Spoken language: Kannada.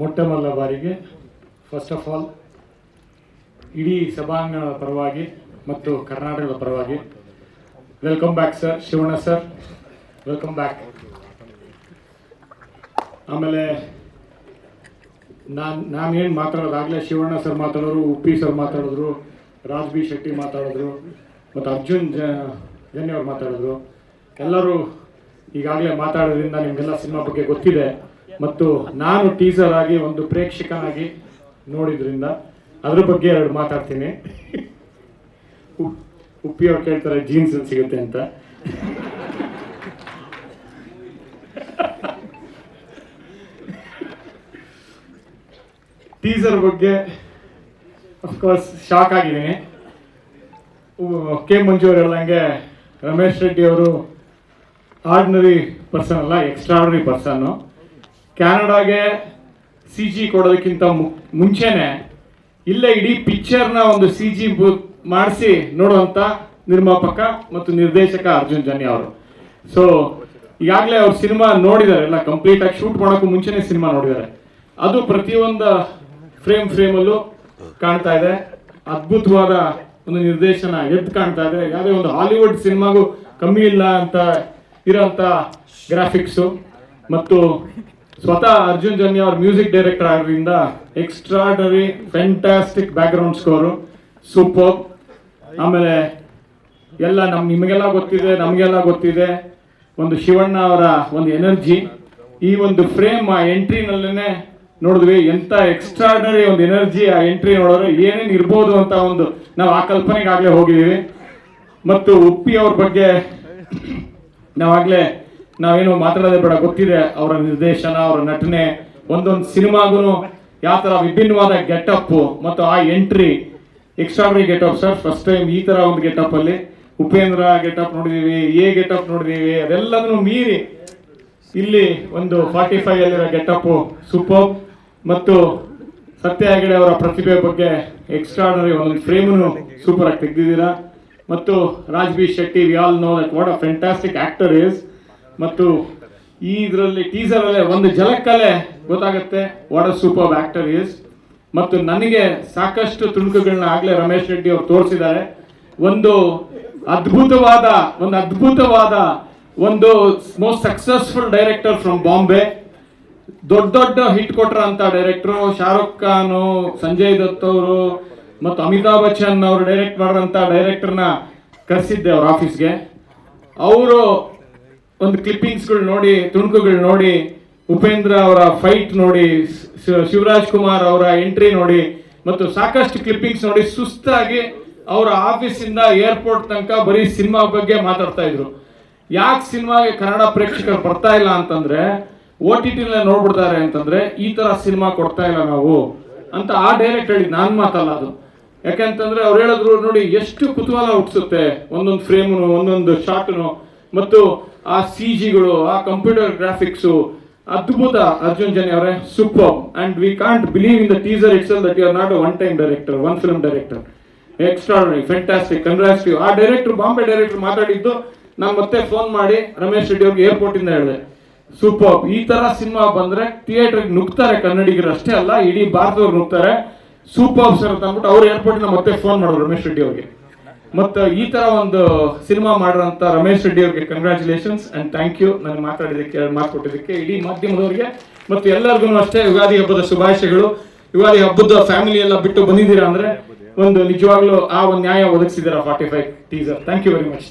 ಮೊಟ್ಟ ಮೊದಲ ಬಾರಿಗೆ ಫಸ್ಟ್ ಆಫ್ ಆಲ್ ಇಡೀ ಸಭಾಂಗಣದ ಪರವಾಗಿ ಮತ್ತು ಕರ್ನಾಟಕದ ಪರವಾಗಿ welcome back sir Shivanna sir welcome back ಆಮೇಲೆ ನಾನು ನಾನು ಏನು ಮಾತಾಡೋದಾಗಲೇ ಶಿವಣ್ಣ ಸರ್ ಮಾತಾಡೋರು, ಉಪ್ಪಿ ಸರ್ ಮಾತಾಡಿದ್ರು ರಾಜ್ ಬಿ ಶೆಟ್ಟಿ ಮಾತಾಡಿದ್ರು, ಮತ್ತು ಅರ್ಜುನ್ ಜ ಜನ್ಯವ್ರು ಮಾತಾಡಿದ್ರು. ಎಲ್ಲರೂ ಈಗಾಗಲೇ ಮಾತಾಡೋದ್ರಿಂದ ನಿಮಗೆಲ್ಲ ಸಿನಿಮಾ ಬಗ್ಗೆ ಗೊತ್ತಿದೆ. ಮತ್ತು ನಾನು ಟೀಸರ್ ಆಗಿ ಒಂದು ಪ್ರೇಕ್ಷಕನಾಗಿ ನೋಡಿದ್ರಿಂದ ಅದ್ರ ಬಗ್ಗೆ ಎರಡು ಮಾತಾಡ್ತೀನಿ. ಉಪ್- ಉಪ್ಪಿ ಅವ್ರು ಕೇಳ್ತಾರೆ ಜೀನ್ಸ್ ಸಿಗುತ್ತೆ ಅಂತ. ಟೀಸರ್ ಬಗ್ಗೆ ಅಫ್ಕೋರ್ಸ್ ಶಾಕ್ ಆಗಿದ್ದೀನಿ. ಕೆ ಮಂಜು ಅವ್ರು ಹೇಳ್ದಂಗೆ ರಮೇಶ್ ರೆಡ್ಡಿ ಅವರು ಆರ್ಡಿನರಿ ಪರ್ಸನ್ ಅಲ್ಲ ಎಕ್ಸ್ಟ್ರಾರ್ಡನರಿ ಪರ್ಸನ್ನು ಕ್ಯಾನಡಾಗೆ ಸಿ ಜಿ ಕೊಡೋದಕ್ಕಿಂತ ಮುಂಚೆನೆ ಇಲ್ಲೇ ಇಡೀ ಪಿಕ್ಚರ್ನ ಒಂದು ಸಿ ಜಿ ಮಾಡಿಸಿ ನೋಡುವಂಥ ನಿರ್ಮಾಪಕ ಮತ್ತು ನಿರ್ದೇಶಕ ಅರ್ಜುನ್ ಜನ್ಯ ಅವರು. ಸೊ ಈಗಾಗಲೇ ಅವ್ರ ಸಿನಿಮಾ ನೋಡಿದ್ದಾರೆ. ಎಲ್ಲ ಕಂಪ್ಲೀಟ್ ಆಗಿ ಶೂಟ್ ಮಾಡೋಕ್ಕೂ ಮುಂಚೆನೆ ಸಿನಿಮಾ ನೋಡಿದ್ದಾರೆ. ಅದು ಪ್ರತಿಯೊಂದು ಫ್ರೇಮ್ ಫ್ರೇಮಲ್ಲೂ ಕಾಣ್ತಾ ಇದೆ. ಅದ್ಭುತವಾದ ಒಂದು ನಿರ್ದೇಶನ ಎದ್ದು ಕಾಣ್ತಾ ಇದೆ. ಯಾವುದೇ ಒಂದು ಹಾಲಿವುಡ್ ಸಿನಿಮಾಗೂ ಕಮ್ಮಿ ಇಲ್ಲ ಅಂತ ಇರೋಂಥ ಗ್ರಾಫಿಕ್ಸು ಮತ್ತು ಸ್ವತಃ ಅರ್ಜುನ್ ಜನ್ಯ ಅವ್ರ ಮ್ಯೂಸಿಕ್ ಡೈರೆಕ್ಟರ್ ಆಗೋದ್ರಿಂದ extraordinary fantastic background score super ಆಮೇಲೆ ಎಲ್ಲ ನಮ್ ನಿಮಗೆಲ್ಲ ಗೊತ್ತಿದೆ, ನಮಗೆಲ್ಲ ಗೊತ್ತಿದೆ. ಒಂದು ಶಿವಣ್ಣ ಅವರ ಒಂದು ಎನರ್ಜಿ. ಈ ಒಂದು ಫ್ರೇಮ್ ಆ ಎಂಟ್ರಿನಲ್ಲೇ ನೋಡಿದ್ವಿ, ಎಂತ ಎಕ್ಸ್ಟ್ರಾಡರಿ ಒಂದು ಎನರ್ಜಿ ಆ ಎಂಟ್ರಿ ನೋಡೋರು ಏನೇನು ಇರ್ಬೋದು ಅಂತ ಒಂದು ನಾವು ಆ ಕಲ್ಪನೆಗಾಗಲೇ ಹೋಗಿದ್ದೀವಿ. ಮತ್ತು ಉಪ್ಪಿ ಅವ್ರ ಬಗ್ಗೆ ನಾವಾಗಲೇ ನಾವೇನು ಮಾತಾಡೋದೇ ಬೇಡ, ಗೊತ್ತಿದೆ ಅವರ ನಿರ್ದೇಶನ, ಅವರ ನಟನೆ. ಒಂದೊಂದು ಸಿನಿಮಾಗೂ ಯಾವ ಥರ ವಿಭಿನ್ನವಾದ ಗೆಟಪ್ ಮತ್ತು ಆ entry extraordinary getup sir first time ಈ ಥರ ಒಂದು ಗೆಟಪ್ ಅಲ್ಲಿ ಉಪೇಂದ್ರ ಗೆಟಪ್ ನೋಡಿದೀವಿ, ಎ ಗೆಟಪ್ ನೋಡಿದೀವಿ ಅದೆಲ್ಲದನ್ನು ಮೀರಿ ಇಲ್ಲಿ ಒಂದು ಫಾರ್ಟಿ ಫೈವ್ ಅಲ್ಲಿರೋ ಗೆಟಪ್ ಸೂಪರ್ ಮತ್ತು ಸತ್ಯ ಹೆಗಡೆ ಅವರ ಪ್ರತಿಭೆ ಬಗ್ಗೆ ಎಕ್ಸ್ಟ್ರಾಡನರಿ ಒಂದು ಫ್ರೇಮನ್ನು ಸೂಪರ್ ಆಗಿ ತೆಗೆದಿದ್ದೀರಾ. ಮತ್ತು Raj B Shetty we all know that what a fantastic actor is ಮತ್ತು ಈ ಇದರಲ್ಲಿ ಟೀಸರ್ ಅಲ್ಲೇ ಒಂದು ಜಲಕ್ಕಲ್ಲೇ ಗೊತ್ತಾಗುತ್ತೆ what a super actor is ಮತ್ತು ನನಗೆ ಸಾಕಷ್ಟು ತುಣುಕುಗಳನ್ನ ಆಗ್ಲೇ ರಮೇಶ್ ರೆಡ್ಡಿ ಅವರು ತೋರಿಸಿದ್ದಾರೆ. ಒಂದು ಅದ್ಭುತವಾದ ಒಂದು ಅದ್ಭುತವಾದ, ಒಂದು most successful director from Bombay ದೊಡ್ಡ ದೊಡ್ಡ ಹಿಟ್ ಕೊಟ್ಟರಂತ ಡೈರೆಕ್ಟ್ರು ಶಾರುಖ್ ಖಾನ್, ಸಂಜಯ್ ದತ್ ಅವರು ಮತ್ತು ಅಮಿತಾಬ್ ಬಚ್ಚನ್ ಅವರು ಡೈರೆಕ್ಟ್ ಮಾಡಿದಂತ ಡೈರೆಕ್ಟರ್ನ ಕರೆಸಿದ್ದೆ ಅವ್ರ ಆಫೀಸ್ಗೆ ಅವರು ಒಂದು ಕ್ಲಿಪ್ಪಿಂಗ್ಸ್ಗಳು ನೋಡಿ, ತುಣುಕುಗಳು ನೋಡಿ, ಉಪೇಂದ್ರ ಅವರ ಫೈಟ್ ನೋಡಿ ಶಿವರಾಜ್ ಕುಮಾರ್ ಅವರ ಎಂಟ್ರಿ ನೋಡಿ, ಮತ್ತು ಸಾಕಷ್ಟು ಕ್ಲಿಪ್ಪಿಂಗ್ಸ್ ನೋಡಿ, ಸುಸ್ತಾಗಿ ಅವರ ಆಫೀಸಿಂದ ಏರ್ಪೋರ್ಟ್ ತನಕ ಬರೀ ಸಿನಿಮಾ ಬಗ್ಗೆ ಮಾತಾಡ್ತಾ ಇದ್ರು. ಯಾಕೆ ಸಿನಿಮಾಗೆ ಕನ್ನಡ ಪ್ರೇಕ್ಷಕರು ಬರ್ತಾ ಇಲ್ಲ ಅಂತಂದ್ರೆ ಓ ಟಿ ಟಿ ನೋಡ್ಬಿಡ್ತಾರೆ ಅಂತಂದ್ರೆ, ಈ ತರ ಸಿನಿಮಾ ಕೊಡ್ತಾ ಇಲ್ಲ ನಾವು ಅಂತ ಆ ಡೈರೆಕ್ಟ್ ಹೇಳಿ ನಾನು ಮಾತಲ್ಲ ಅದು. ಯಾಕಂತಂದ್ರೆ ಅವ್ರು ಹೇಳಿದ್ರು, ನೋಡಿ, ಎಷ್ಟು ಕುತೂಹಲ ಹುಟ್ಟಿಸುತ್ತೆ ಒಂದೊಂದು ಫ್ರೇಮ್ನು ಒಂದೊಂದು ಶಾಟ್ನು ಮತ್ತು ಆ ಸಿ ಜಿಗಳು ಆ ಕಂಪ್ಯೂಟರ್ ಗ್ರಾಫಿಕ್ಸು ಅದ್ಭುತ, ಅರ್ಜುನ್ ಜನಿ ಅವರೇ. Super and we can't believe in the teaser it's that you are not one time director one film director extraordinary fantastic congrats you ಆ ಡೈರೆಕ್ಟರ್ ಬಾಂಬೆ ಡೈರೆಕ್ಟರ್ ಮಾತಾಡಿದ್ದು, ನಾನು ಮತ್ತೆ ಫೋನ್ ಮಾಡಿ ರಮೇಶ್ ರೆಡ್ಡಿ ಅವ್ರಿಗೆ ಏರ್ಪೋರ್ಟ್ ಇಂದ ಹೇಳಿದೆ. ಸೂಪರ್ ಈ ತರ ಸಿನಿಮಾ ಬಂದ್ರೆ ಥಿಯೇಟರ್ ನುಗ್ತಾರೆ ಕನ್ನಡಿಗರು ಅಷ್ಟೇ ಅಲ್ಲ, ಇಡೀ ಭಾರತದವ್ರು ನುಗ್ತಾರೆ. ಸೂಪರ್ ಸರ್ ಅಂತ ಅಂದ್ಬಿಟ್ಟು ಅವ್ರು ಏರ್ಪೋರ್ಟ್ ಇಂದ ಮತ್ತೆ ಫೋನ್ ಮಾಡೋರು ರಮೇಶ್ ರೆಡ್ಡಿ ಅವ್ರಿಗೆ. ಮತ್ತು ಈ ತರ ಒಂದು ಸಿನಿಮಾ ಮಾಡಿರೋಂಥ ರಮೇಶ್ ರೆಡ್ಡಿ ಅವರಿಗೆ ಕಂಗ್ರ್ಯಾಚುಲೇಷನ್ಸ್ ಅಂಡ್ ಥ್ಯಾಂಕ್ ಯು ನಾನು ಮಾತಾಡಿದ್ದಕ್ಕೆ ಕೊಟ್ಟಿದ್ದಕ್ಕೆ ಇಡೀ ಮಾಧ್ಯಮದವರಿಗೆ ಮತ್ತು ಎಲ್ಲರಿಗೂ ಅಷ್ಟೇ ಯುಗಾದಿ ಹಬ್ಬದ ಶುಭಾಶಯಗಳು. ಯುಗಾದಿ ಹಬ್ಬದ ಫ್ಯಾಮಿಲಿ ಎಲ್ಲ ಬಿಟ್ಟು ಬಂದಿದ್ದೀರಾ ಅಂದ್ರೆ ಒಂದು ನಿಜವಾಗ್ಲೂ ಆ ಒಂದು ನ್ಯಾಯ ಒದಗಿಸಿದ್ದೀರಾ forty five teaser thank you very much